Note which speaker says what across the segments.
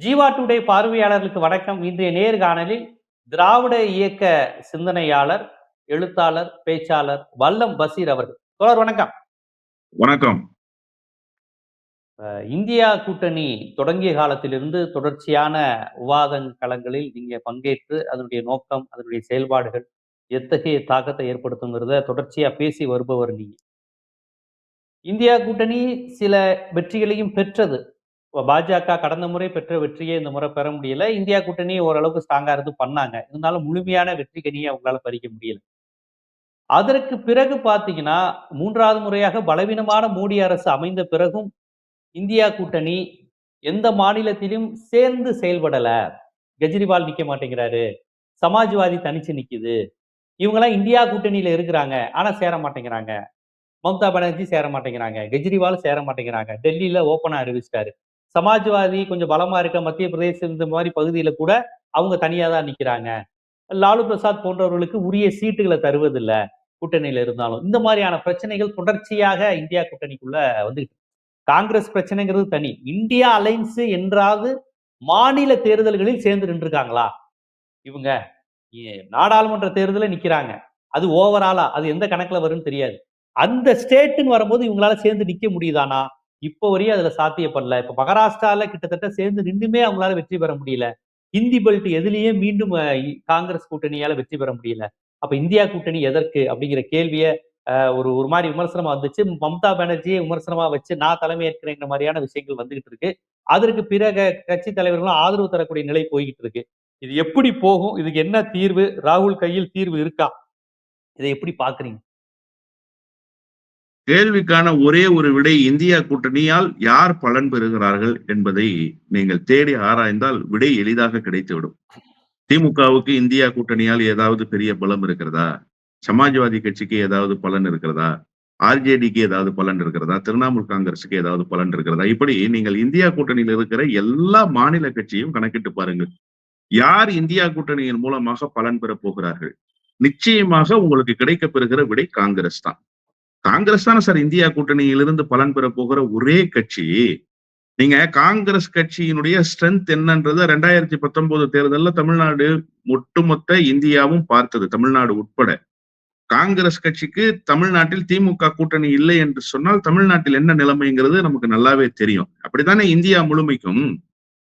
Speaker 1: Jeeva today பார்வையாளர்களுக்கு வணக்கம். இன்றைய நேர்காணலில் திராவிட இயக்க சிந்தனையாளர் எழுத்தாளர் பேச்சாளர் வல்லம் பசீர் அவர்கள். தோழர் வணக்கம்.
Speaker 2: வணக்கம்.
Speaker 1: இந்தியா கூட்டணி தொடங்கிய காலத்திலிருந்து தொடர்ச்சியான விவாத களங்களில் நீங்க பங்கேற்று அதனுடைய நோக்கம் அதனுடைய செயல்பாடுகள் எத்தகைய தாக்கத்தை ஏற்படுத்துங்கிறத தொடர்ச்சியா பேசி வருபவர் நீங்க. இந்தியா கூட்டணி சில வெற்றிகளையும் பெற்றது. பாஜக கடந்த முறை பெற்ற வெற்றியை இந்த முறை பெற முடியல. இந்தியா கூட்டணி ஓரளவுக்கு ஸ்ட்ராங்கா இருந்து பண்ணாங்க. இருந்தாலும் முழுமையான வெற்றி கனியை அவங்களால பறிக்க முடியல. அதற்கு பிறகு பாத்தீங்கன்னா மூன்றாவது முறையாக பலவீனமான மோடி அரசு அமைந்த பிறகும் இந்தியா கூட்டணி எந்த மாநிலத்திலும் சேர்ந்து செயல்படல. கெஜ்ரிவால் நிக்க மாட்டேங்கிறாரு. சமாஜ்வாதி தனிச்சு நிக்குது. இவங்கெல்லாம் இந்தியா கூட்டணியில இருக்கிறாங்க. ஆனா சேர மாட்டேங்கிறாங்க. மம்தா பானர்ஜி சேர மாட்டேங்கிறாங்க. கெஜ்ரிவால் சேர மாட்டேங்கிறாங்க. டெல்லியில ஓப்பனா அறிவிச்சிட்டாரு. சமாஜ்வாதி கொஞ்சம் பலமா இருக்க மத்திய பிரதேசம் இந்த மாதிரி பகுதியில கூட அவங்க தனியா தான் நிக்கிறாங்க. லாலு பிரசாத் போன்றவர்களுக்கு உரிய சீட்டுகளை தருவதில்ல கூட்டணியில இருந்தாலும். இந்த மாதிரியான பிரச்சனைகள் தொடர்ச்சியாக இந்தியா கூட்டணிக்குள்ள வந்து காங்கிரஸ் பிரச்சனைங்கிறது தனி. இந்தியா அலைன்ஸ் என்றாவது மாநில தேர்தல்களில் சேர்ந்து நின்றுருக்காங்களா? இவங்க நாடாளுமன்ற தேர்தலில் நிக்கிறாங்க. அது ஓவராலா? அது எந்த கணக்குல வரும்னு தெரியாது. அந்த ஸ்டேட்டுன்னு வரும்போது இவங்களால சேர்ந்து நிக்க முடியுதானா? இப்போ வரையும் அதுல சாத்தியப்படல. இப்ப மகாராஷ்டிரால கிட்டத்தட்ட சேர்ந்து நின்றுமே அவங்களால வெற்றி பெற முடியல. ஹிந்தி பெல்ட் எதுலயே மீண்டும் காங்கிரஸ் கூட்டணியால வெற்றி பெற முடியல. அப்ப இந்தியா கூட்டணி எதற்கு? அப்படிங்கிற கேள்வியை ஒரு ஒரு மாதிரி விமர்சனமா வந்துச்சு. மம்தா பானர்ஜியை விமர்சனமா வச்சு நான் தலைமை ஏற்கிறேங்கிற மாதிரியான விஷயங்கள் வந்துகிட்டு இருக்கு. அதற்கு பிறகு கட்சி தலைவர்களும் ஆதரவு தரக்கூடிய நிலை போய்கிட்டு இருக்கு. இது எப்படி போகும்? இதுக்கு என்ன தீர்வு? ராகுல் கையில் தீர்வு இருக்கா? இதை எப்படி பாக்குறீங்க
Speaker 2: கேள்விக்கான ஒரே ஒரு விடை இந்தியா கூட்டணியால் யார் பலன் பெறுகிறார்கள் என்பதை நீங்கள் தேடி ஆராய்ந்தால் விடை எளிதாக கிடைத்துவிடும். திமுகவுக்கு இந்தியா கூட்டணியால் ஏதாவது பெரிய பலம் இருக்கிறதா? சமாஜ்வாதி கட்சிக்கு ஏதாவது பலன் இருக்கிறதா? ஆர்ஜேடிக்கு ஏதாவது பலன் இருக்கிறதா? திரிணாமுல் காங்கிரஸுக்கு ஏதாவது பலன் இருக்கிறதா? இப்படி நீங்கள் இந்தியா கூட்டணியில் இருக்கிற எல்லா மாநில கட்சியும் கணக்கிட்டு பாருங்கள். யார் இந்தியா கூட்டணியின் மூலமாக பலன் பெறப் போகிறார்கள்? நிச்சயமாக உங்களுக்கு கிடைக்கப்பெறுகிற விடை காங்கிரஸ் தான். காங்கிரஸ் தானே சார் இந்தியா கூட்டணியிலிருந்து பலன் பெற போகிற ஒரே கட்சி. நீங்க காங்கிரஸ் கட்சியினுடைய ஸ்ட்ரென்த் என்னன்றது ரெண்டாயிரத்தி பத்தொன்பது தேர்தலில் தமிழ்நாடு ஒட்டுமொத்த இந்தியாவும் பார்த்தது தமிழ்நாடு உட்பட. காங்கிரஸ் கட்சிக்கு தமிழ்நாட்டில் திமுக கூட்டணி இல்லை என்று சொன்னால் தமிழ்நாட்டில் என்ன நிலைமைங்கிறது நமக்கு நல்லாவே தெரியும். அப்படித்தானே இந்தியா முழுமைக்கும்?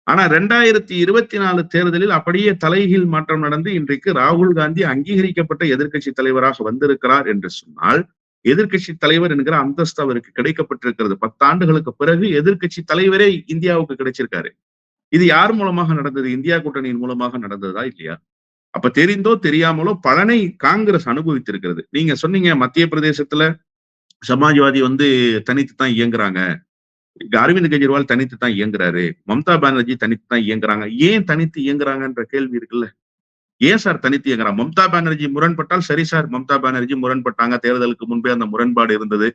Speaker 2: ஆனா ரெண்டாயிரத்தி இருபத்தி நாலு தேர்தலில் அப்படியே தலைகீழ் மாற்றம் நடந்து இன்றைக்கு ராகுல் காந்தி அங்கீகரிக்கப்பட்ட எதிர்க்கட்சி தலைவராக வந்திருக்கிறார் என்று சொன்னால் எதிர்க்கட்சி தலைவர் என்கிற அந்தஸ்து அவருக்கு கிடைக்கப்பட்டிருக்கிறது. பத்தாண்டுகளுக்கு பிறகு எதிர்க்கட்சி தலைவரே இந்தியாவுக்கு கிடைச்சிருக்காரு. இது யார் மூலமாக நடந்தது? இந்தியா கூட்டணியின் மூலமாக நடந்ததா இல்லையா? அப்ப தெரிந்தோ தெரியாமலோ பலனை காங்கிரஸ் அனுபவித்திருக்கிறது. நீங்க சொன்னீங்க மத்திய பிரதேசத்துல சமாஜ்வாதி வந்து தனித்து தான் இயங்குறாங்க அரவிந்த் கெஜ்ரிவால் தனித்து தான் இயங்குறாரு. மம்தா பானர்ஜி தனித்து தான் இயங்குறாங்க. ஏன் தனித்து இயங்குறாங்கன்ற கேள்வி இருக்குல்ல? ஏன் சார் தனித்து மம்தா பானர்ஜி முரண்பட்டால் சரி சார். மம்தா பானர்ஜி முரண்பட்டாங்க. தேர்தலுக்கு முன்பே அந்த முரண்பாடு இருந்தது.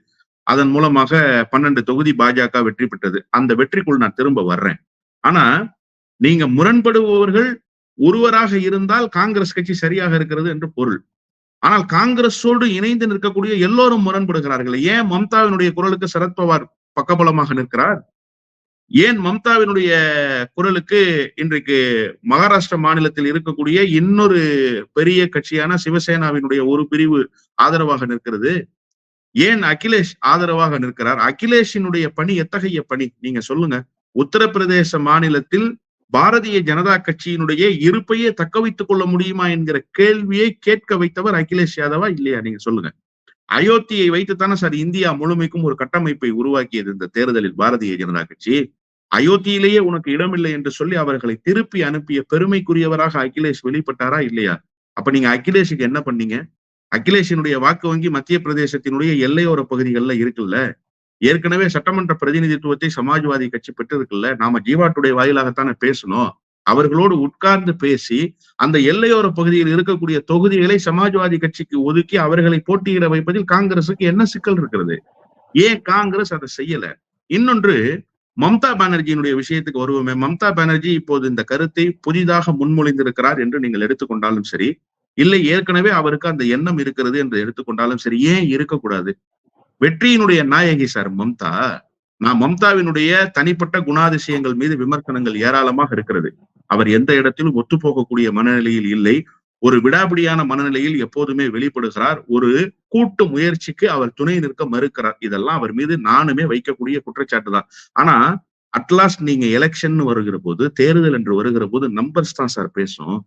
Speaker 2: அதன் மூலமாக பன்னெண்டு தொகுதி பாஜக வெற்றி பெற்றது. அந்த வெற்றிக்குள் நான் திரும்ப வர்றேன். ஆனா நீங்க முரண்படுபவர்கள் ஒருவராக இருந்தால் காங்கிரஸ் கட்சி சரியாக இருக்கிறது என்று பொருள். ஆனால் காங்கிரஸோடு இணைந்து நிற்கக்கூடிய எல்லோரும் முரண்படுகிறார்கள். ஏன் மம்தாவினுடைய குரலுக்கு சரத்பவார் பக்கபலமாக நிற்கிறார்? ஏன் மம்தாவினுடைய குரலுக்கு இன்றைக்கு மகாராஷ்டிர மாநிலத்தில் இருக்கக்கூடிய இன்னொரு பெரிய கட்சியான சிவசேனாவினுடைய ஒரு பிரிவு ஆதரவாக நிற்கிறது? ஏன் அகிலேஷ் ஆதரவாக நிற்கிறார்? அகிலேஷினுடைய பணி எத்தகைய பணி? நீங்க சொல்லுங்க. உத்தரப்பிரதேச மாநிலத்தில் பாரதிய ஜனதா கட்சியினுடைய இருப்பையே தக்க வைத்துக் கொள்ள முடியுமா என்கிற கேள்வியை கேட்க வைத்தவர் அகிலேஷ் யாதவா இல்லையா? நீங்க சொல்லுங்க. அயோத்தியை வைத்துத்தானே சார் இந்தியா முழுமைக்கும் ஒரு கட்டமைப்பை உருவாக்கியது இந்த தேர்தலில் பாரதிய ஜனதா கட்சி. அயோத்தியிலேயே உனக்கு இடமில்லை என்று சொல்லி அவர்களை திருப்பி அனுப்பிய பெருமைக்குரியவராக அகிலேஷ் வெளிப்பட்டாரா இல்லையா? அப்ப நீங்க அகிலேஷுக்கு என்ன பண்ணீங்க? அகிலேஷினுடைய வாக்கு வங்கி மத்திய பிரதேசத்தினுடைய எல்லையோர பகுதிகளில் இருக்குல்ல. ஏற்கனவே சட்டமன்ற பிரதிநிதித்துவத்தை சமாஜ்வாதி கட்சி பெற்றிருக்குல்ல. நாம ஜீவாட்டுடைய வாயிலாகத்தானே பேசணும். அவர்களோடு உட்கார்ந்து பேசி அந்த எல்லையோர பகுதியில் இருக்கக்கூடிய தொகுதிகளை சமாஜ்வாதி கட்சிக்கு ஒதுக்கி அவர்களை போட்டியிட வைப்பதில் காங்கிரசுக்கு என்ன சிக்கல் இருக்கிறது? ஏன் காங்கிரஸ் அதை செய்யல? இன்னொன்று மம்தா பானர்ஜியினுடைய விஷயத்துக்கு வருவோமே. மம்தா பானர்ஜி இப்போது இந்த கருத்தை புதிதாக முன்மொழிந்திருக்கிறார் என்று நீங்கள் எடுத்துக்கொண்டாலும் சரி இல்லை ஏற்கனவே அவருக்கு அந்த எண்ணம் இருக்கிறது என்று எடுத்துக்கொண்டாலும் சரி ஏன் இருக்கக்கூடாது? வெற்றியினுடைய நாயகி சார் மம்தா நான் மம்தாவினுடைய தனிப்பட்ட குணாதிசயங்கள் மீது விமர்சனங்கள் ஏராளமாக இருக்கிறது. அவர் எந்த இடத்திலும் ஒத்துப்போகக்கூடிய மனநிலையில் இல்லை. ஒரு விடாபிடியான மனநிலையில் எப்போதுமே வெளிப்படுகிறார். ஒரு கூட்டு முயற்சிக்கு அவர் துணை நிற்க மறுக்கிறார். இதெல்லாம் அவர் மீது நானுமே வைக்கக்கூடிய குற்றச்சாட்டு தான். ஆனா அட்லாஸ்ட் நீங்க எலெக்ஷன் வருகிற போது தேர்தல் என்று வருகிற போது நம்பர்ஸ் தான் சார் பேசும்.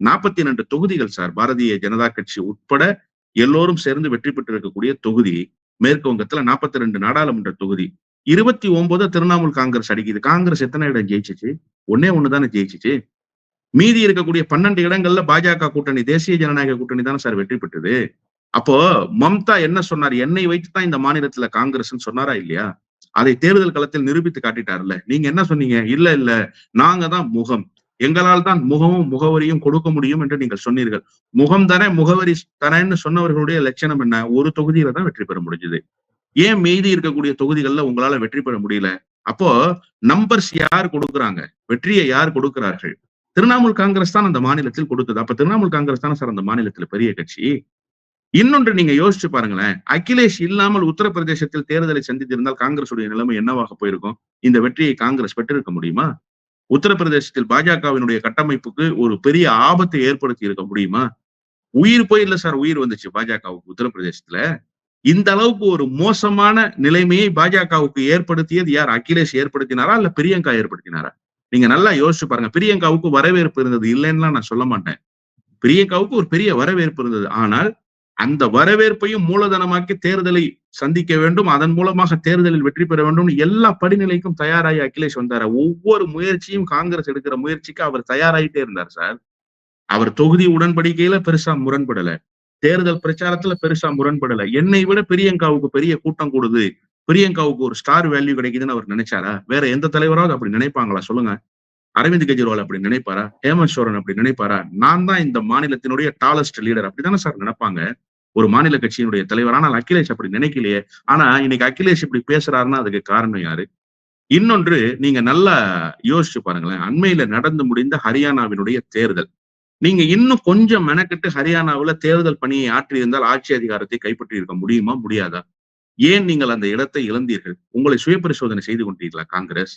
Speaker 2: நாற்பத்தி ரெண்டு தொகுதிகள் சார் பாரதிய ஜனதா கட்சி உட்பட எல்லோரும் சேர்ந்து வெற்றி பெற்று இருக்கக்கூடிய தொகுதி மேற்கு வங்கத்துல நாற்பத்தி ரெண்டு நாடாளுமன்ற தொகுதி இருபத்தி ஒன்பது திரிணாமுல் காங்கிரஸ் அடிக்குது. காங்கிரஸ் எத்தனை இடம் ஜெயிச்சிச்சு? ஒன்னே ஒண்ணுதானே ஜெயிச்சிச்சு? மீதி இருக்கக்கூடிய பன்னெண்டு இடங்கள்ல பாஜக கூட்டணி தேசிய ஜனநாயக கூட்டணி தானே சார் வெற்றி பெற்றது. அப்போ மம்தா என்ன சொன்னார்? என்னை வைத்து தான் இந்த மாநிலத்துல காங்கிரஸ் சொன்னாரா இல்லையா? அதை தேர்தல் களத்தில் நிரூபித்து காட்டிட்டார்ல நீங்க என்ன சொன்னீங்க? இல்ல இல்ல. நாங்க தான் முகம். எங்களால் தான் முகமும் முகவரியும் கொடுக்க முடியும் என்று நீங்கள் சொன்னீர்கள். முகம் தானே முகவரி தரேன்னு சொன்னவர்களுடைய லட்சணம் என்ன? ஒரு தொகுதியில தான் வெற்றி பெற முடிஞ்சது. ஏன் மீதி இருக்கக்கூடிய தொகுதிகள்ல உங்களால வெற்றி பெற முடியல? அப்போ நம்பர்ஸ் யார் கொடுக்குறாங்க? வெற்றியை யார் கொடுக்கிறார்கள்? திரிணாமுல் காங்கிரஸ் தான் அந்த மாநிலத்தில் கொடுத்தது. அப்ப திரிணாமுல் காங்கிரஸ் தானே சார் அந்த மாநிலத்துல பெரிய கட்சி? இன்னொன்று நீங்க யோசிச்சு பாருங்களேன். அகிலேஷ் இல்லாமல் உத்தரப்பிரதேசத்தில் தேர்தலை சந்தித்திருந்தால் காங்கிரசுடைய நிலைமை என்னவாக போயிருக்கும்? இந்த வெற்றியை காங்கிரஸ் பெற்றிருக்க முடியுமா? உத்தரப்பிரதேசத்தில் பாஜகவினுடைய கட்டமைப்புக்கு ஒரு பெரிய ஆபத்தை ஏற்படுத்தி இருக்க முடியுமா? உயிர் போயிடல சார் உயிர் வந்துச்சு பாஜகவுக்கு உத்தரப்பிரதேசத்துல. இந்த அளவுக்கு ஒரு மோசமான நிலைமையை பாஜகவுக்கு ஏற்படுத்தியது யார்? அகிலேஷ் ஏற்படுத்தினாரா? இல்ல பிரியங்கா ஏற்படுத்தினாரா? நீங்க நல்லா யோசிச்சு பாருங்க. பிரியங்காவுக்கு வரவேற்பு இருந்தது இல்லைன்னா நான் சொல்ல மாட்டேன். பிரியங்காவுக்கு ஒரு பெரிய வரவேற்பு இருந்தது. ஆனால் அந்த வரவேற்பையும் மூலதனமாக்கி தேர்தலை சந்திக்க வேண்டும். அதன் மூலமாக தேர்தலில் வெற்றி பெற வேண்டும். எல்லா படிநிலைக்கும் தயாராகி அகிலேஷ் வந்தார்? ஒவ்வொரு முயற்சியும் காங்கிரஸ் எடுக்கிற முயற்சிக்கு அவர் தயாராயிட்டே இருந்தார் சார். அவர் தொகுதி உடன்படிக்கையில பெருசா முரண்படல. தேர்தல் பிரச்சாரத்துல பெருசா முரண்படல. என்னை விட பிரியங்காவுக்கு பெரிய கூட்டம் கூடுது. பிரியங்காவுக்கு ஒரு ஸ்டார் வேல்யூ கிடைக்குதுன்னு அவர் நினைச்சாரா? வேற எந்த தலைவராவது அப்படி நினைப்பாங்களா? சொல்லுங்க. அரவிந்த் கெஜ்ரிவால் அப்படி நினைப்பாரா? ஹேமந்த் சோரன் அப்படி நினைப்பாரா? நான் தான் இந்த மாநிலத்தினுடைய டாலஸ்ட் லீடர் அப்படித்தானே சார் நினைப்பாங்க? ஒரு மாநில கட்சியினுடைய தலைவர். ஆனால் அகிலேஷ் அப்படி நினைக்கலையே. ஆனா இன்னைக்கு அகிலேஷ் இப்படி பேசுறாருன்னா அதுக்கு காரணம் யாரு? இன்னொன்று நீங்க நல்லா யோசிச்சு பாருங்களேன். அண்மையில நடந்து முடிந்த ஹரியானாவினுடைய தேர்தல். நீங்க இன்னும் கொஞ்சம் மெனக்கெட்டு ஹரியானாவுல தேர்தல் பணியை ஆற்றியிருந்தால் ஆட்சி அதிகாரத்தை கைப்பற்றி இருக்க முடியுமா முடியாதா? ஏன் நீங்கள் அந்த இடத்தை இழந்தீர்கள்? உங்களை சுய பரிசோதனை செய்து கொண்டீர்களா காங்கிரஸ்?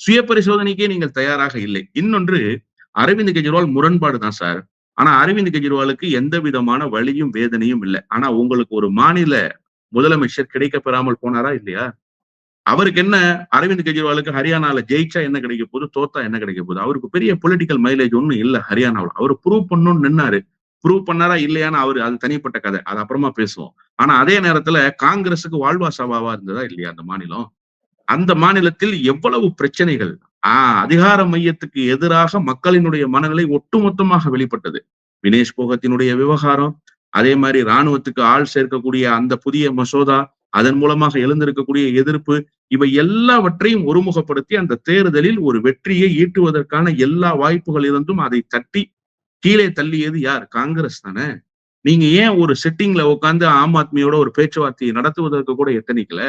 Speaker 2: சுய பரிசோதனைக்கே நீங்கள் தயாராக இல்லை. இன்னொன்று அரவிந்த் கெஜ்ரிவால் முரண்பாடு தான் சார். ஆனா அரவிந்த் கெஜ்ரிவாலுக்கு எந்த விதமான வழியும் வேதனையும் இல்லை. ஆனா உங்களுக்கு ஒரு மாநில முதலமைச்சர் கிடைக்க பெறாமல் போனாரா இல்லையா? அவருக்கு என்ன அரவிந்த் கெஜ்ரிவாலுக்கு ஹரியானால ஜெயிச்சா என்ன கிடைக்க போகுது? தோத்தா என்ன கிடைக்க போகுது? அவருக்கு பெரிய பொலிட்டிக்கல் மைலேஜ் ஒன்றும் இல்ல ஹரியானாவில். அவர் ப்ரூவ் பண்ணணும்னு நின்னாரு. ப்ரூவ் பண்ணாரா இல்லையான்னு அவரு அது தனிப்பட்ட கதை. அது அப்புறமா பேசுவோம். ஆனா அதே நேரத்துல காங்கிரஸுக்கு வாழ்வா சவாவா இருந்ததா இல்லையா அந்த மாநிலம்? அந்த மாநிலத்தில் எவ்வளவு பிரச்சனைகள்? ஆஹ் அதிகார மையத்துக்கு எதிராக மக்களினுடைய மனநிலை ஒட்டுமொத்தமாக வெளிப்பட்டது. வினேஷ் போகத்தினுடைய விவகாரம் அதே மாதிரி ராணுவத்துக்கு ஆள் சேர்க்கக்கூடிய அந்த புதிய மசோதா அதன் மூலமாக எழுந்திருக்கக்கூடிய எதிர்ப்பு இவை எல்லாவற்றையும் ஒருமுகப்படுத்தி அந்த தேர்தலில் ஒரு வெற்றியை ஈட்டுவதற்கான எல்லா வாய்ப்புகள் இருந்தும் அதை தட்டி கீழே தள்ளியது யார்? காங்கிரஸ் தானே. நீங்க ஏன் ஒரு செட்டிங்ல உட்காந்து ஆம் ஆத்மியோட ஒரு பேச்சுவார்த்தையை நடத்துவதற்கு கூட எத்தனைக்கல?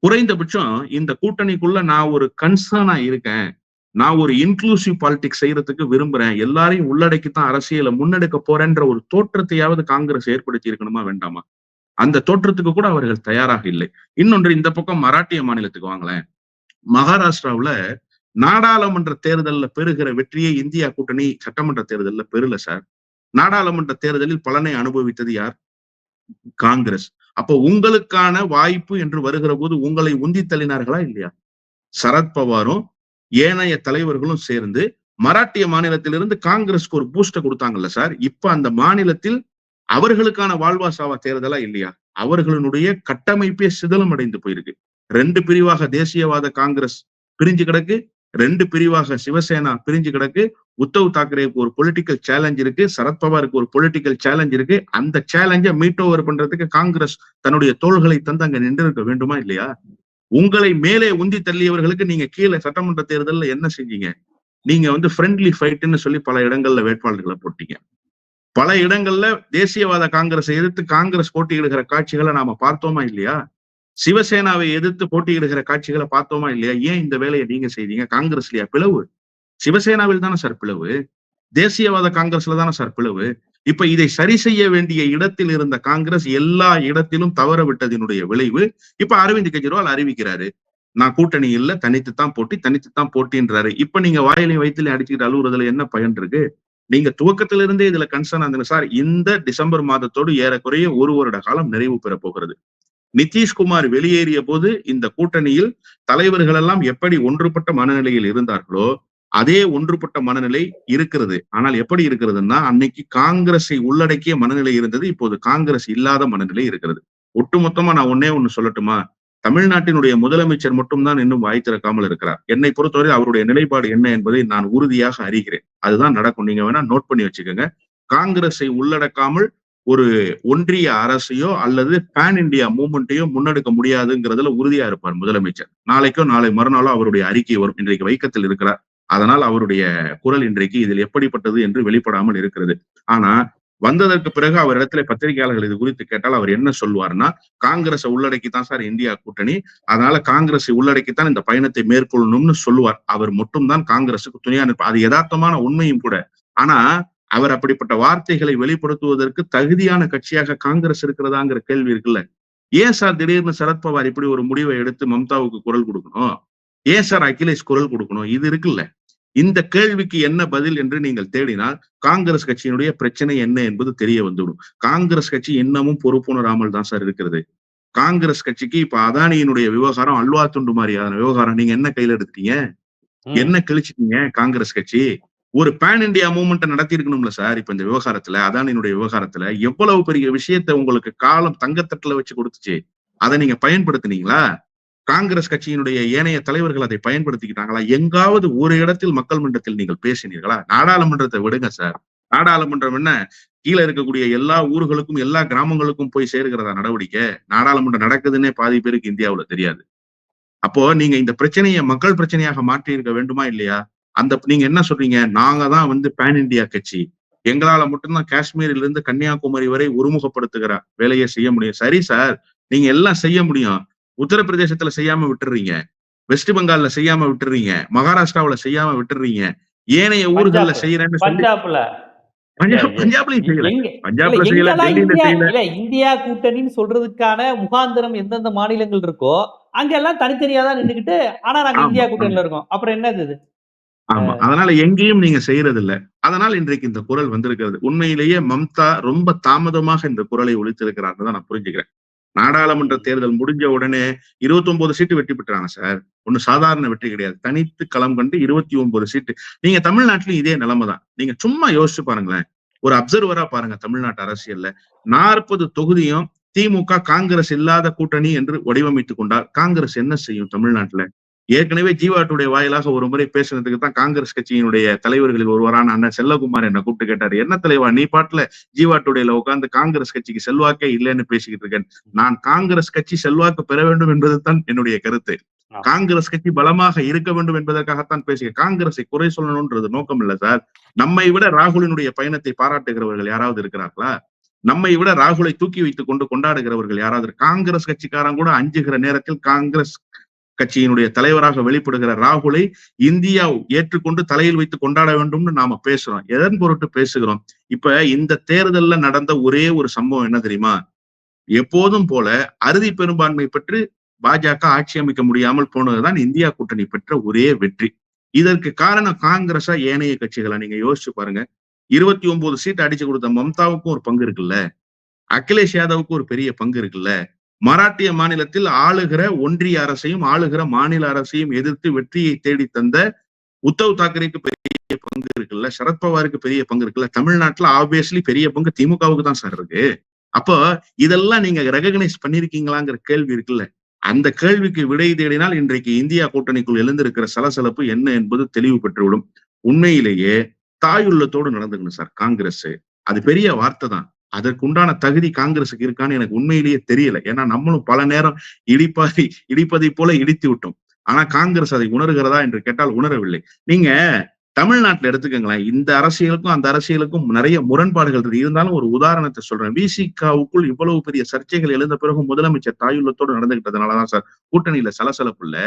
Speaker 2: குறைந்தபட்சம் இந்த கூட்டணிக்குள்ள நான் ஒரு கன்சர்னா இருக்கேன். நான் ஒரு இன்க்ளூசிவ் பாலிடிக்ஸ் செய்யறதுக்கு விரும்புறேன். எல்லாரையும் உள்ளடக்கித்தான் அரசியலை முன்னெடுக்க போறேன்ற ஒரு தோற்றத்தையாவது காங்கிரஸ் ஏற்படுத்தி இருக்கணுமா வேண்டாமா? அந்த தோற்றத்துக்கு கூட அவர்கள் தயாராக இல்லை. இன்னொன்று இந்த பக்கம் மராட்டிய மாநிலத்துக்கு வாங்களேன். மகாராஷ்டிராவுல நாடாளுமன்ற தேர்தல்ல பெறுகிற வெற்றியை இந்தியா கூட்டணி சட்டமன்ற தேர்தல்ல பெறல சார். நாடாளுமன்ற தேர்தலில் பலனை அனுபவித்தது யார்? காங்கிரஸ். அப்போ உங்களுக்கான வாய்ப்பு என்று வருகிற போது உங்களை உந்தி தள்ளினார்களா இல்லையா? சரத்பவாரும் ஏனைய தலைவர்களும் சேர்ந்து மராட்டிய மாநிலத்திலிருந்து காங்கிரஸ்க்கு ஒரு பூஸ்ட கொடுத்தாங்கல்ல சார்? இப்ப அந்த மாநிலத்தில் அவர்களுக்கான வாழ்வா சாவா தேர்தலா இல்லையா? அவர்களுடைய கட்டமைப்பே சிதலம் அடைந்து போயிருக்கு. ரெண்டு பிரிவாக தேசியவாத காங்கிரஸ் பிரிஞ்சு கிடக்கு ரெண்டு பிரிவாக சிவசேனா பிரிஞ்சு கிடக்கு. உத்தவ் தாக்கரேக்கு ஒரு பொலிட்டிக்கல் சேலஞ்ச் இருக்கு. சரத்பவாருக்கு ஒரு பொலிட்டிக்கல் சேலஞ்ச் இருக்கு. அந்த சேலஞ்சை மீட் ஓவர் பண்றதுக்கு காங்கிரஸ் தன்னுடைய தோள்களை தந்து அங்க நின்றிருக்க வேண்டுமா இல்லையா? உங்களை மேலே உந்தி தள்ளியவர்களுக்கு நீங்க கீழே சட்டமன்ற தேர்தலில் என்ன செஞ்சீங்க? நீங்க வந்து ஃப்ரெண்ட்லி ஃபைட்டுன்னு சொல்லி பல இடங்கள்ல வேட்பாளர்களை போட்டீங்க. பல இடங்கள்ல தேசியவாத காங்கிரஸை எதிர்த்து காங்கிரஸ் போட்டியிடுகிற காட்சிகளை நாம பார்த்தோமா இல்லையா? சிவசேனாவை எதிர்த்து போட்டியிடுகிற காட்சிகளை பார்த்தோமா இல்லையா? ஏன் இந்த வேலையை நீங்க செய்தீங்க? காங்கிரஸ்லயா? பிளவு. சிவசேனாவில் தானே சார் பிளவு. தேசியவாத காங்கிரஸ்ல தானே சார் பிளவு. இப்ப இதை சரி செய்ய வேண்டிய இடத்தில் இருந்த காங்கிரஸ் எல்லா இடத்திலும் தவற விட்டதினுடைய விளைவு. இப்ப அரவிந்த் கெஜ்ரிவால் அறிவிக்கிறாரு நான் கூட்டணி இல்ல தனித்துத்தான் போட்டி தனித்துத்தான் போட்டின்றாரு. இப்ப நீங்க வாயிலையும் வயிற்றுலையும் அடிச்சுக்கிட்டு அழுகுறதுல என்ன பயன் இருக்கு? நீங்க துவக்கத்துல இருந்தே இதுல கன்சர்ன் ஆகுதுங்க சார் இந்த டிசம்பர் மாதத்தோடு ஏறக்குறைய ஒரு வருட காலம் நிறைவு பெற போகிறது. நிதிஷ்குமார் வெளியேறிய போது இந்த கூட்டணியில் தலைவர்கள் எல்லாம் எப்படி ஒன்றுபட்ட மனநிலையில் இருந்தார்களோ அதே ஒன்றுபட்ட மனநிலை இருக்கிறது. ஆனால் எப்படி இருக்கிறதுன்னா அன்னைக்கு காங்கிரஸை உள்ளடக்கிய மனநிலை இருந்தது இப்போது காங்கிரஸ் இல்லாத மனநிலை இருக்கிறது. ஒட்டுமொத்தமா நான் ஒன்னே ஒண்ணு சொல்லட்டுமா? தமிழ்நாட்டினுடைய முதலமைச்சர் மட்டும்தான் இன்னும் வாய் திறக்காமல் இருக்கிறார். என்னை பொறுத்தவரை அவருடைய நிலைப்பாடு என்ன என்பதை நான் உறுதியாக அறிகிறேன். அதுதான் நடக்கும். நீங்க வேணா நோட் பண்ணி வச்சுக்கோங்க. காங்கிரஸை உள்ளடக்காமல் ஒரு ஒன்றிய அரசையோ அல்லது பேன் இந்தியா மூவ்மெண்ட்டையோ முன்னெடுக்க முடியாதுங்கிறதுல உறுதியா இருப்பார் முதலமைச்சர். நாளைக்கோ நாளை மறுநாளோ அவருடைய அறிக்கை வரும். இன்றைக்கு வைக்கத்தில் இருக்கிறார். அதனால் அவருடைய குரல் இன்றைக்கு இதில் எப்படிப்பட்டது என்று வெளிப்படாமல் இருக்கிறது. ஆனா வந்ததற்கு பிறகு அவர் இடத்துல பத்திரிகையாளர்கள் இது குறித்து கேட்டால் அவர் என்ன சொல்வார்னா காங்கிரஸை உள்ளடக்கி தான் சார் இந்தியா கூட்டணி. அதனால காங்கிரஸை உள்ளடக்கித்தான் இந்த பயணத்தை மேற்கொள்ளணும்னு சொல்லுவார். அவர் மட்டும்தான் காங்கிரசுக்கு துணையா நிற்பார் அது யதார்த்தமான உண்மையும் கூட. ஆனா அவர் அப்படிப்பட்ட வார்த்தைகளை வெளிப்படுத்துவதற்கு தகுதியான கட்சியாக காங்கிரஸ் இருக்கிறதாங்கிற கேள்வி இருக்குல்ல. ஏன் சார் திடீர்னு சரத்பவார் இப்படி ஒரு முடிவை எடுத்து மம்தாவுக்கு குரல் கொடுக்கணும்? ஏன் சார் அகிலேஷ் குரல் கொடுக்கணும்? இது இருக்குல்ல. இந்த கேள்விக்கு என்ன பதில் என்று நீங்கள் தேடினால் காங்கிரஸ் கட்சியினுடைய பிரச்சனை என்ன என்பது தெரிய வந்துவிடும். காங்கிரஸ் கட்சி இன்னமும் பொறுப்புணராமல் தான் சார் இருக்கிறது. காங்கிரஸ் கட்சிக்கு இப்ப அதானியினுடைய விவகாரம் அல்வா துண்டு மாதிரியான விவகாரம். நீங்க என்ன கையில எடுத்தீங்க என்ன கிழிச்சிட்டீங்க காங்கிரஸ் கட்சி? ஒரு பேன் இண்டியா மூவ்மெண்ட் நடத்தி இருக்கணும்ல சார் இப்ப இந்த விவகாரத்துல? அதானியினுடைய விவகாரத்துல. எவ்வளவு பெரிய விஷயத்த உங்களுக்கு காலம் தங்கத்தட்டுல வச்சு கொடுத்துச்சு? அதை நீங்க பயன்படுத்தினீங்களா? காங்கிரஸ் கட்சியினுடைய ஏனைய தலைவர்கள் அதை பயன்படுத்திக்கிட்டாங்களா? எங்காவது ஒரு இடத்தில் மக்கள் மன்றத்தில் நீங்கள் பேசினீர்களா? நாடாளுமன்றத்தை விடுங்க சார் நாடாளுமன்றம் என்ன? கீழே இருக்கக்கூடிய எல்லா ஊர்களுக்கும் எல்லா கிராமங்களுக்கும் போய் சேர்கிறதா நடவடிக்கை? நாடாளுமன்றம் நடக்குதுன்னே பாதி பேருக்கு இந்தியாவுல தெரியாது. அப்போ நீங்க இந்த பிரச்சனையை மக்கள் பிரச்சனையாக மாற்றி இருக்க வேண்டுமா இல்லையா? அந்த நீங்க என்ன சொல்றீங்க? நாங்க தான் வந்து பேன் இந்தியா கட்சி. எங்களால மட்டும்தான் காஷ்மீரில இருந்து கன்னியாகுமரி வரை ஒருமுகப்படுத்துகிற வேலையை செய்ய முடியும். சரி சார் நீங்க எல்லாம் செய்ய முடியும். உத்தரப்பிரதேசத்துல செய்யாம விட்டுறீங்க. வெஸ்ட் பெங்கால்ல செய்யாம விட்டுறீங்க. மகாராஷ்டிராவுல செய்யாம விட்டுறீங்க. ஏனைய ஊர்கள்ல செய்யறேன்னு
Speaker 1: பஞ்சாப்ல. இந்தியா கூட்டணின்னு சொல்றதுக்கான முகாந்திரம் எந்தெந்த மாநிலங்கள் இருக்கோ அங்கெல்லாம் தனித்தனியா தான் நின்னுக்கிட்டு ஆனா நாங்க இந்தியா
Speaker 2: ஆமா.
Speaker 1: கூட்டணியில இருக்கோம். அப்புறம் என்னது இது?
Speaker 2: ஆமா. அதனால எங்கேயும் நீங்க செய்யறது இல்ல அதனால இன்றைக்கு இந்த குரல் வந்திருக்கிறது. உண்மையிலேயே மம்தா ரொம்ப தாமதமாக இந்த குரலை ஒழித்திருக்கிறார்னு தான் நான் புரிஞ்சுக்கிறேன். நாடாளுமன்ற தேர்தல் முடிஞ்ச உடனே இருபத்தி ஒன்பது சீட்டு வெற்றி பெற்றாங்க சார். ஒண்ணு சாதாரண வெற்றி கிடையாது. தனித்து களம் கண்டு இருபத்தி ஒன்பது சீட்டு. நீங்க தமிழ்நாட்டிலும் இதே நிலைமை தான். நீங்க சும்மா யோசிச்சு பாருங்களேன். ஒரு அப்சர்வரா பாருங்க தமிழ்நாட்டு அரசியல்ல. நாற்பது தொகுதியும் திமுக காங்கிரஸ் இல்லாத கூட்டணி என்று வடிவமைத்துக் கொண்டால் காங்கிரஸ் என்ன செய்யும் தமிழ்நாட்டுல? ஏற்கனவே ஜீவாட்டுடைய வாயிலாக ஒரு முறை பேசுனதுக்கு தான் காங்கிரஸ் கட்சியினுடைய தலைவர்களில் ஒருவரான அண்ணன் செல்லகுமார் என்ன கூப்பிட்டு கேட்டாரு. என்ன தலைவா நீ பாட்டுல ஜீவாட்டுடையில உட்கார்ந்து காங்கிரஸ் கட்சிக்கு செல்வாக்கே இல்லைன்னு பேசிக்கிட்டு இருக்கேன். நான் காங்கிரஸ் கட்சி செல்வாக்கு பெற வேண்டும் என்பதுதான் என்னுடைய கருத்து. காங்கிரஸ் கட்சி பலமாக இருக்க வேண்டும் என்பதற்காகத்தான் பேசுகிறேன். காங்கிரஸை குறை சொல்லணும்ன்றது நோக்கம் இல்ல சார். நம்மை விட ராகுலினுடைய பயணத்தை பாராட்டுகிறவர்கள் யாராவது இருக்கிறார்களா? நம்மை விட ராகுலை தூக்கி வைத்துக் கொண்டு கொண்டாடுகிறவர்கள் யாராவது காங்கிரஸ் கட்சிக்காரன் கூட அஞ்சுகிற நேரத்தில் காங்கிரஸ் கட்சியினுடைய தலைவராக வெளிப்படுகிற ராகுலை இந்தியா ஏற்றுக்கொண்டு தலையில் வைத்து கொண்டாட வேண்டும்னு நாம பேசுறோம். எதன் பொருட்டு பேசுகிறோம்? இப்ப இந்த தேர்தல்ல நடந்த ஒரே ஒரு சம்பவம் என்ன தெரியுமா? எப்போதும் போல அறுதி பெரும்பான்மை பெற்று பாஜக ஆட்சி அமைக்க முடியாமல் போனதுதான் இந்தியா கூட்டணி பெற்ற ஒரே வெற்றி. இதற்கு காரணம் காங்கிரஸா ஏனைய கட்சிகளா? நீங்க யோசிச்சு பாருங்க. இருபத்தி ஒன்பது சீட் அடிச்சு கொடுத்த மம்தாவுக்கும் ஒரு பங்கு இருக்குல்ல? அகிலேஷ் யாதவுக்கு ஒரு பெரிய பங்கு இருக்குல்ல? மராட்டிய மாநிலத்தில் ஆளுகிற ஒன்றிய அரசையும் ஆளுகிற மாநில அரசையும் எதிர்த்து வெற்றியை தேடி தந்த உத்தவ் தாக்கரேக்கு பெரிய பங்கு இருக்குல்ல சரத்பவாருக்கு பெரிய பங்கு இருக்குல்ல. தமிழ்நாட்டுல ஆப்வியஸ்லி பெரிய பங்கு திமுகவுக்கு தான் சார் இருக்கு. அப்போ இதெல்லாம் நீங்க ரெகக்னைஸ் பண்ணிருக்கீங்களாங்கிற கேள்வி இருக்குல்ல. அந்த கேள்விக்கு விடை தேடினால் இன்றைக்கு இந்தியா கூட்டணிக்குள் எழுந்திருக்கிற சலசலப்பு என்ன என்பது தெளிவு பெற்றுவிடும். உண்மையிலேயே தாயுள்ளத்தோடு நடந்துக்கணும் சார் காங்கிரஸ். அது பெரிய வார்த்தை தான். அதற்குண்டான தகுதி காங்கிரஸுக்கு இருக்கான்னு எனக்கு உண்மையிலேயே தெரியல. ஏன்னா நம்மளும் பல நேரம் இடிப்பாதி இடிப்பதை போல இடித்து விட்டோம். ஆனா காங்கிரஸ் அதை உணர்கிறதா என்று கேட்டால் உணரவில்லை. நீங்க தமிழ்நாட்டுல எடுத்துக்கங்களேன். இந்த அரசியலுக்கும் அந்த அரசியலுக்கும் நிறைய முரண்பாடுகள் இருக்கு இருந்தாலும் ஒரு உதாரணத்தை சொல்றேன். விசிகாவுக்குள் இவ்வளவு பெரிய சர்ச்சைகள் எழுந்த பிறகு முதலமைச்சர் தாயுள்ளத்தோடு நடந்துகிட்டதுனாலதான் சார். கூட்டணியில சலசலப்பு இல்ல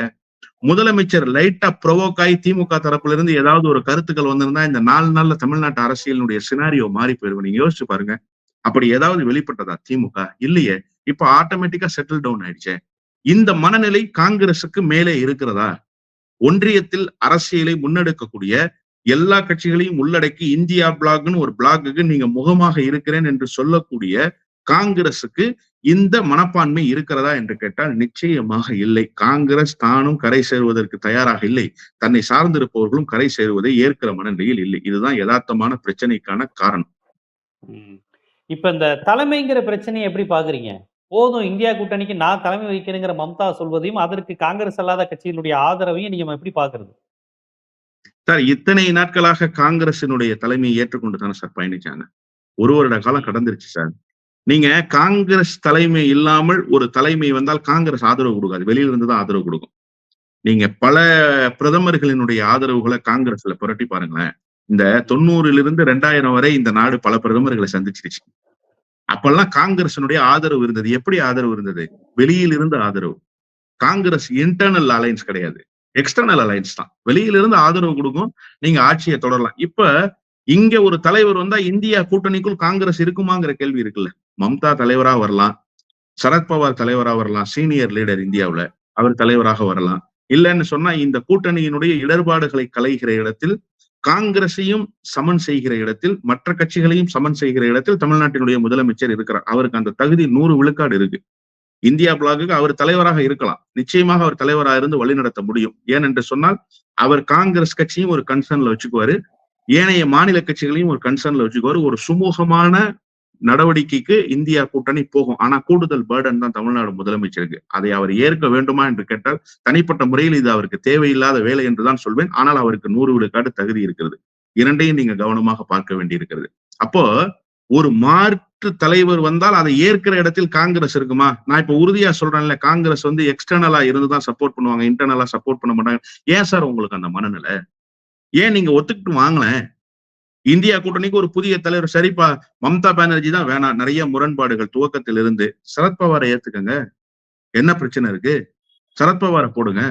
Speaker 2: முதலமைச்சர் லைட்டா ப்ரொவோக் ஆகி திமுக தரப்புல இருந்து ஏதாவது ஒரு கருத்துக்கள் வந்திருந்தா இந்த நாலு நாள்ல தமிழ்நாட்டு அரசியலினுடைய சினாரியோ மாறி போயிருவோம் நீங்க யோசிச்சு பாருங்க. அப்படி ஏதாவது வெளிப்பட்டதா திமுக? இல்லையே. இப்ப ஆட்டோமேட்டிக்கா செட்டில் டவுன் ஆயிடுச்சே. இந்த மனநிலை காங்கிரசுக்கு மேலே இருக்கிறதா? ஒன்றியத்தில் அரசியலை முன்னெடுக்கக்கூடிய எல்லா கட்சிகளையும் உள்ளடக்கி இந்தியா பிளாக்னு ஒரு பிளாக்குக்கு நீங்க முகமாக இருக்கிறேன் என்று சொல்லக்கூடிய காங்கிரசுக்கு இந்த மனப்பான்மை இருக்கிறதா என்று கேட்டால் நிச்சயமாக இல்லை. காங்கிரஸ் தானும் கரை சேருவதற்கு தயாராக இல்லை. தன்னை சார்ந்திருப்பவர்களும் கரை சேருவதை ஏற்கிற மனநிலையில் இல்லை. இதுதான் யதார்த்தமான பிரச்சனைக்கான காரணம்.
Speaker 1: இப்ப இந்த தலைமைங்கிற பிரச்சனையை எப்படி பாக்குறீங்க? போதும் இந்தியா கூட்டணிக்கு நான் தலைமை வகிக்கிறேங்கிற மம்தா சொல்வதையும் அதற்கு காங்கிரஸ் அல்லாத கட்சியினுடைய ஆதரவையும் நீங்க எப்படி பாக்குறது?
Speaker 2: சார் இத்தனை நாட்களாக காங்கிரசினுடைய தலைமையை ஏற்றுக்கொண்டு தானே சார் பயணிச்சாங்க? ஒரு வருட காலம் கடந்துருச்சு சார். நீங்க காங்கிரஸ் தலைமை இல்லாமல் ஒரு தலைமை வந்தால் காங்கிரஸ் ஆதரவு கொடுக்காது. வெளியில இருந்து தான் ஆதரவு கொடுக்கும். நீங்க பல பிரதமர்களினுடைய ஆதரவுகளை காங்கிரஸ்ல புரட்டி பாருங்களேன். இந்த தொண்ணூறிலிருந்து ரெண்டாயிரம் வரை இந்த நாடு பல பிரதமர்களை சந்திச்சிருச்சு. அப்பெல்லாம் காங்கிரசனுடைய ஆதரவு இருந்தது. எப்படி ஆதரவு இருந்தது? வெளியில் இருந்து ஆதரவு. காங்கிரஸ் இன்டர்னல் அலைன்ஸ் கிடையாது. எக்ஸ்டர்னல் அலைன்ஸ் தான். வெளியிலிருந்து ஆதரவு கொடுக்கும். நீங்க ஆட்சியை தொடரலாம். இப்ப இங்க ஒரு தலைவர் வந்தா இந்தியா கூட்டணிக்குள் காங்கிரஸ் இருக்குமாங்கிற கேள்வி இருக்குல்ல. மம்தா தலைவரா வரலாம். சரத்பவார் தலைவரா வரலாம். சீனியர் லீடர் இந்தியாவுல. அவர் தலைவராக வரலாம். இல்லைன்னு சொன்னா இந்த கூட்டணியினுடைய இடர்பாடுகளை கலைகிற இடத்தில் காங்கிரஸையும் சமன் செய்கிற இடத்தில் மற்ற கட்சிகளையும் சமன் செய்கிற இடத்தில் தமிழ்நாட்டினுடைய முதலமைச்சர் இருக்கிறார். அவருக்கு அந்த தகுதி நூறு விழுக்காடு இருக்கு. இந்தியா பிளாக்குக்கு அவர் தலைவராக இருக்கலாம். நிச்சயமாக அவர் தலைவராக இருந்து வழிநடத்த முடியும். ஏனென்று சொன்னால் அவர் காங்கிரஸ் கட்சியும் ஒரு கன்சர்ன்ல வச்சுக்குவாரு. ஏனைய மாநில கட்சிகளையும் ஒரு கன்சர்ன்ல வச்சுக்குவாரு. ஒரு சுமூகமான நடவடிக்கைக்கு இந்தியா கூட்டணி போகும். ஆனா கூடுதல் பேர்டன் தான் தமிழ்நாடு முதலமைச்சருக்கு. அதை அவர் ஏற்க வேண்டுமா என்று கேட்டால் தனிப்பட்ட முறையில் இது அவருக்கு தேவையில்லாத வேலை என்றுதான் சொல்வேன். ஆனால் அவருக்கு நூறு விழுக்காடு தகுதி இருக்கிறது. இரண்டையும் நீங்க கவனமாக பார்க்க வேண்டியிருக்கிறது. அப்போ ஒரு மாற்று தலைவர் வந்தால் அதை ஏற்கிற இடத்தில் காங்கிரஸ் இருக்குமா? நான் இப்ப உறுதியா சொல்றேன்ல காங்கிரஸ் வந்து எக்ஸ்டர்னலா இருந்துதான் சப்போர்ட் பண்ணுவாங்க இன்டர்னலா சப்போர்ட் பண்ண மாட்டாங்க. ஏன் சார் உங்களுக்கு அந்த மனநிலை? ஏன் நீங்க ஒத்துக்கிட்டு வாங்கலேன் இந்தியா கூட்டணிக்கு ஒரு புதிய தலைவர் சரிப்பா மம்தா பானர்ஜி தான் வேணாம் நிறைய முரண்பாடுகள் துவக்கத்தில் இருந்து சரத்பவாரை ஏத்துக்கங்க. என்ன பிரச்சனை இருக்கு? சரத்பவாரை போடுங்க.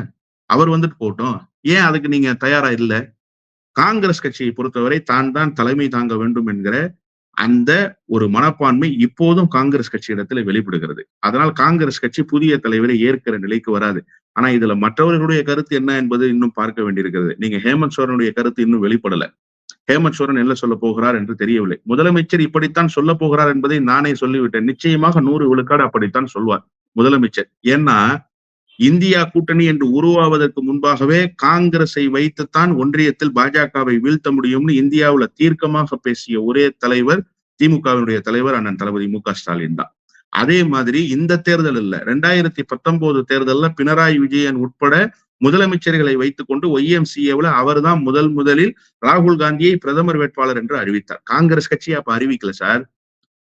Speaker 2: அவர் வந்துட்டு போட்டோம். ஏன் அதுக்கு நீங்க தயாரா இல்ல? காங்கிரஸ் கட்சியை பொறுத்தவரை தான் தான் தலைமை தாங்க வேண்டும் என்கிற அந்த ஒரு மனப்பான்மை இப்போதும் காங்கிரஸ் கட்சி இடத்துல வெளிப்படுகிறது. அதனால் காங்கிரஸ் கட்சி புதிய தலைவரை ஏற்கிற நிலைக்கு வராது. ஆனா இதுல மற்றவர்களுடைய கருத்து என்ன என்பது இன்னும் பார்க்க வேண்டியிருக்கிறது. நீங்க ஹேமந்த் சோரனுடைய கருத்து இன்னும் வெளிப்படல. ஹேமந்த் சோரன் என்ன சொல்ல போகிறார் என்று தெரியவில்லை. முதலமைச்சர் இப்படித்தான் சொல்ல போகிறார் என்பதை நானே சொல்லிவிட்டேன். நிச்சயமாக நூறு விழுக்காடு அப்படித்தான் சொல்வார் முதலமைச்சர். ஏன்னா இந்தியா கூட்டணி என்று உருவாவதற்கு முன்பாகவே காங்கிரஸை வைத்துத்தான் ஒன்றியத்தில் பாஜகவை வீழ்த்த முடியும்னு இந்தியாவுல தீர்க்கமாக பேசிய ஒரே தலைவர் திமுகவினுடைய தலைவர் அண்ணன் தளபதி மு க ஸ்டாலின் தான். அதே மாதிரி இந்த தேர்தல் இல்ல. ரெண்டாயிரத்தி பத்தொன்பது தேர்தல்ல பினராயி விஜயன் உட்பட முதலமைச்சர்களை வைத்துக் கொண்டு ஒய்எம்சிஏவில் அவர் தான் முதல் முதலில் ராகுல் காந்தியை பிரதமர் வேட்பாளர் என்று அறிவித்தார். காங்கிரஸ் கட்சி அப்ப அறிவிக்கல சார்.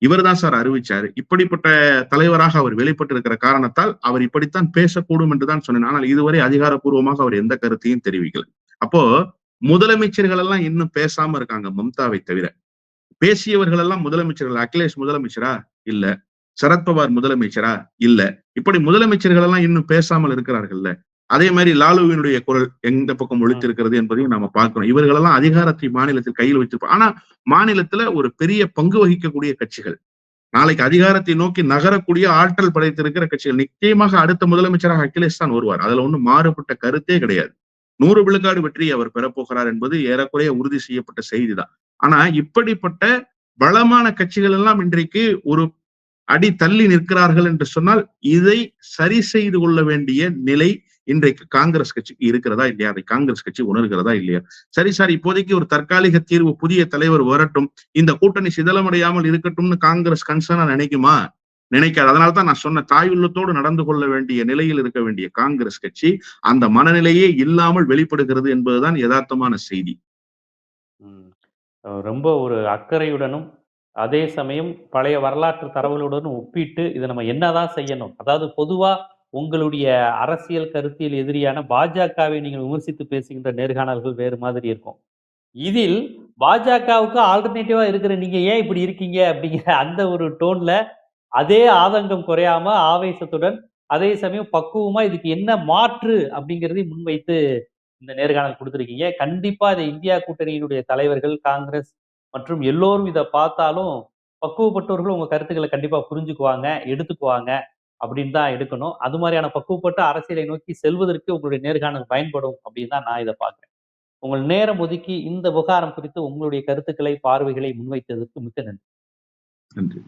Speaker 2: இவர் தான் சார் அறிவிச்சாரு. இப்படிப்பட்ட தலைவராக அவர் வெளிப்பட்டிருக்கிற காரணத்தால் அவர் இப்படித்தான் பேசக்கூடும் என்றுதான் சொன்னேன். ஆனால் இதுவரை அதிகாரப்பூர்வமாக அவர் எந்த கருத்தையும் தெரிவிக்கல. அப்போ முதலமைச்சர்கள் எல்லாம் இன்னும் பேசாம இருக்காங்க மம்தாவை தவிர. பேசியவர்கள் எல்லாம் முதலமைச்சர்கள். அகிலேஷ் முதலமைச்சரா? இல்ல. சரத்பவார் முதலமைச்சரா? இல்ல. இப்படி முதலமைச்சர்கள் எல்லாம் இன்னும் பேசாமல் இருக்கிறார்கள்ல. அதே மாதிரி லாலுவினுடைய குரல் எந்த பக்கம் ஒழித்திருக்கிறது என்பதையும் நாம பார்க்கணும். இவர்களெல்லாம் அதிகாரத்தை மாநிலத்தில் கையில் வச்சிருப்போம் ஆனா மாநிலத்துல ஒரு பெரிய பங்கு வகிக்கக்கூடிய கட்சிகள். நாளைக்கு அதிகாரத்தை நோக்கி நகரக்கூடிய ஆற்றல் படைத்திருக்கிற கட்சிகள். நிச்சயமாக அடுத்த முதலமைச்சராக அகிலேஷ் தான் வருவார். அதுல ஒண்ணும் மாறுபட்ட கருத்தே கிடையாது. நூறு விழுக்காடு வெற்றி அவர் பெறப்போகிறார் என்பது ஏறக்குறைய உறுதி செய்யப்பட்ட செய்திதான். ஆனா இப்படிப்பட்ட பலமான கட்சிகள் எல்லாம் இன்றைக்கு ஒரு அடி தள்ளி நிற்கிறார்கள் என்று சொன்னால் இதை சரி செய்து கொள்ள வேண்டிய நிலை இன்றைக்கு காங்கிரஸ் கட்சிக்கு இருக்கிறதா இல்லையா? அதை காங்கிரஸ் கட்சி உணர்கிறதா இல்லையா? சரி சார் இப்போதைக்கு ஒரு தற்காலிக தீர்வு புதிய தலைவர் வரட்டும். இந்த கூட்டணி சிதலமடையாமல் இருக்கட்டும்னு காங்கிரஸ் கன்சர்னா நினைக்குமா? நினைக்காது. அதனால தான் நான் சொன்ன தாயுள்ளத்தோடு நடந்து கொள்ள வேண்டிய நிலையில் இருக்க வேண்டிய காங்கிரஸ் கட்சி அந்த மனநிலையே இல்லாமல் வெளிப்படுகிறது என்பதுதான் யதார்த்தமான செய்தி.
Speaker 1: ரொம்ப ஒரு அக்கறையுடனும் அதே சமயம் பழைய வரலாற்று தரவுகளுடனும் ஒப்பிட்டு இதை நம்ம என்னதான் செய்யணும்? அதாவது பொதுவா உங்களுடைய அரசியல் கருத்தியல் எதிரியான பாஜகவை நீங்கள் விமர்சித்து பேசுகின்ற நேர்காணல்கள் வேறு மாதிரி இருக்கும். இதில் பாஜகவுக்கு ஆல்டர்னேட்டிவா இருக்கிற நீங்க ஏன் இப்படி இருக்கீங்க? அப்படிங்கிற அந்த ஒரு டோன்ல அதே ஆதங்கம் குறையாம ஆவேசத்துடன் அதே சமயம் பக்குவமா இதுக்கு என்ன மாற்று அப்படிங்கிறதை முன்வைத்து இந்த நேர்காணல் கொடுத்துருக்கீங்க. கண்டிப்பா இதை இந்தியா கூட்டணியினுடைய தலைவர்கள் காங்கிரஸ் மற்றும் எல்லோரும் இதை பார்த்தாலும் பக்குவப்பட்டவர்கள் உங்க கருத்துக்களை கண்டிப்பா புரிஞ்சுக்குவாங்க எடுத்துக்குவாங்க. அப்படின்னு தான் எடுக்கணும். அது மாதிரியான பக்குவப்பட்ட அரசியலை நோக்கி செல்வதற்கு உங்களுடைய நேர்காணல் பயன்படும் அப்படின்னு தான் நான் இதை பார்க்குறேன் உங்கள் நேரம் ஒதுக்கி இந்த விவகாரம் குறித்து உங்களுடைய கருத்துக்களை, பார்வைகளை முன்வைத்ததற்கு மிக்க நன்றி.
Speaker 2: நன்றி.